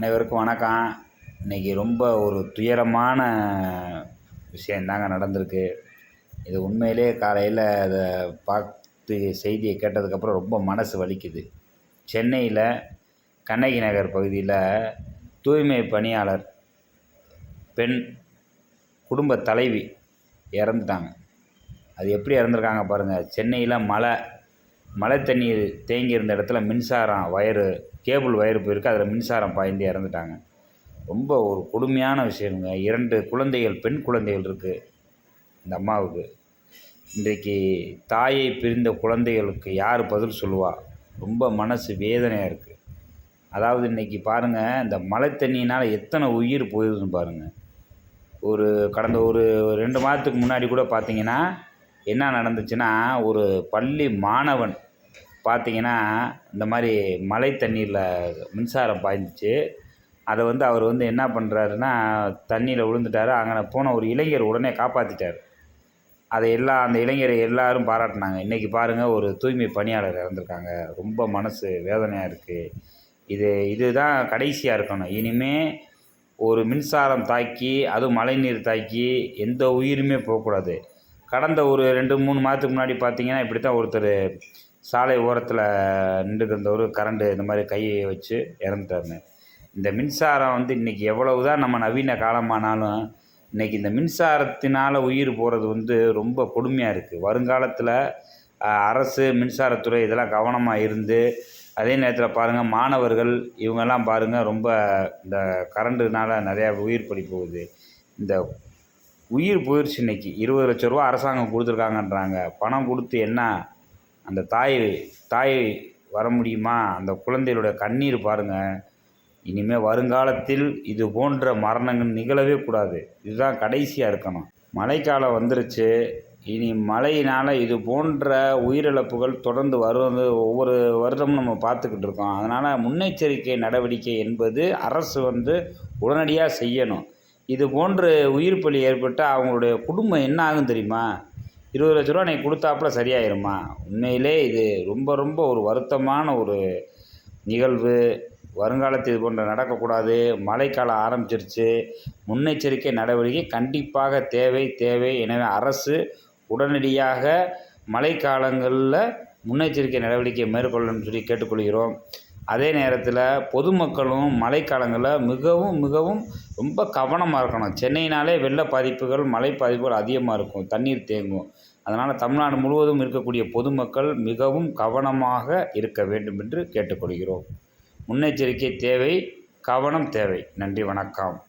அனைவருக்கும் வணக்கம். இன்றைக்கி ரொம்ப ஒரு துயரமான விஷயந்தாங்க நடந்திருக்கு. இது உண்மையிலே காலையில் அதை பார்த்து செய்தியை கேட்டதுக்கப்புறம் ரொம்ப மனசு வலிக்குது. சென்னையில் கண்ணகி நகர் பகுதியில் தூய்மை பணியாளர் பெண் குடும்ப தலைவி இறந்துட்டாங்க. அது எப்படி இறந்துருக்காங்க பாருங்கள் சென்னையில் மழை மழை தண்ணீர் தேங்கி இருந்த இடத்துல மின்சாரம் வயரு கேபிள் வயரு போயிருக்கு அதில் மின்சாரம் பாய்ந்து இறந்துட்டாங்க. ரொம்ப ஒரு கொடுமையான விஷயங்க. இரண்டு குழந்தைகள் பெண் குழந்தைகள் இருக்குது இந்த அம்மாவுக்கு. இன்றைக்கு தாயை பிரிந்த குழந்தைகளுக்கு யார் பதில் சொல்லுவா? ரொம்ப மனசு வேதனையாக இருக்குது அதாவது இன்றைக்கி பாருங்கள் இந்த மழை தண்ணியினால் எத்தனை உயிர் போயிருதுன்னு பாருங்கள் ஒரு கடந்த ஒரு ரெண்டு மாதத்துக்கு முன்னாடி கூட பார்த்தீங்கன்னா என்ன நடந்துச்சுன்னா ஒரு பள்ளி மாணவன் பார்த்தீங்கன்னா இந்த மாதிரி மழை தண்ணீரில் மின்சாரம் பாய்ந்துச்சு அதை வந்து அவர் வந்து என்ன பண்ணுறாருன்னா தண்ணியில் விழுந்துட்டார். அங்கே போன ஒரு இளைஞர் உடனே காப்பாற்றிட்டார் அதை எல்லா அந்த இளைஞரை எல்லாரும் பாராட்டினாங்க. இன்றைக்கி பாருங்கள் ஒரு தூய்மை பணியாளர் இறந்துருக்காங்க. ரொம்ப மனசு வேதனையாக இருக்குது இது இதுதான் கடைசியாக இருக்கணும். இனிமேல் ஒரு மின்சாரம் தாக்கி அதுவும் மழைநீர் தாக்கி எந்த உயிருமே போகக்கூடாது. கடந்த ஒரு ரெண்டு மூணு மாதத்துக்கு முன்னாடி பார்த்தீங்கன்னா இப்படி தான் ஒருத்தர் சாலை ஓரத்தில் நின்றுட்டு இருந்தவர் கரண்டு இந்த மாதிரி கையை வச்சு இறந்துட்டாருங்க. இந்த மின்சாரம் வந்து இன்றைக்கி எவ்வளவு தான் நம்ம நவீன காலமானாலும் இன்றைக்கி இந்த மின்சாரத்தினால் உயிர் போகிறது வந்து ரொம்ப கொடுமையாக இருக்குது வருங்காலத்தில் அரசு மின்சாரத்துறை இதெல்லாம் கவனமாக இருந்து அதே நேரத்தில் பாருங்கள் மாணவர்கள் இவங்கெல்லாம் பாருங்கள் ரொம்ப இந்த கரண்டுனால நிறையா உயிர் படி போகுது. இந்த உயிர் போயிடுச்சு இன்றைக்கி இருபது லட்ச ரூபா அரசாங்கம் கொடுத்துருக்காங்கன்றாங்க. பணம் கொடுத்து என்ன அந்த தாய் தாய் வர முடியுமா? அந்த குழந்தைகளுடைய கண்ணீர் பாருங்கள் இனிமேல் வருங்காலத்தில் இது போன்ற மரணங்கள் நிகழவே கூடாது. இதுதான் கடைசியாக இருக்கணும். மழைக்காலம் வந்துருச்சு. இனி மழையினால் இது போன்ற உயிரிழப்புகள் தொடர்ந்து வருவது ஒவ்வொரு வருடமும் நம்ம பார்த்துக்கிட்டு இருக்கோம். அதனால் முன்னெச்சரிக்கை நடவடிக்கை என்பது அரசு வந்து உடனடியாக செய்யணும். இது போன்று உயிர் பலி ஏற்பட்டால் அவங்களுடைய குடும்பம் என்ன ஆகும் தெரியுமா? இருபது லட்ச ரூபா நீங்கள் கொடுத்தாப்புல சரியாயிருமா? உண்மையிலே இது ரொம்ப ரொம்ப ஒரு வருத்தமான ஒரு நிகழ்வு. வருங்காலத்தில் இது போன்ற நடக்கக்கூடாது. மழைக்காலம் ஆரம்பிச்சிருச்சு. முன்னெச்சரிக்கை நடவடிக்கை கண்டிப்பாக தேவை தேவை. எனவே அரசு உடனடியாக மழைக்காலங்களில் முன்னெச்சரிக்கை நடவடிக்கை மேற்கொள்ளணும்னு சொல்லி கேட்டுக்கொள்கிறோம். அதே நேரத்தில் பொதுமக்களும் மழைக்காலங்களில் மிகவும் மிகவும் ரொம்ப கவனமாக இருக்கணும். சென்னையினாலே வெள்ள பாதிப்புகள் மழை பாதிப்புகள் அதிகமாக இருக்கும். தண்ணீர் தேங்கும். அதனால் தமிழ்நாடு முழுவதும் இருக்கக்கூடிய பொதுமக்கள் மிகவும் கவனமாக இருக்க வேண்டும் என்று கேட்டுக்கொள்கிறோம். முன்னெச்சரிக்கை தேவை கவனம் தேவை. நன்றி வணக்கம்.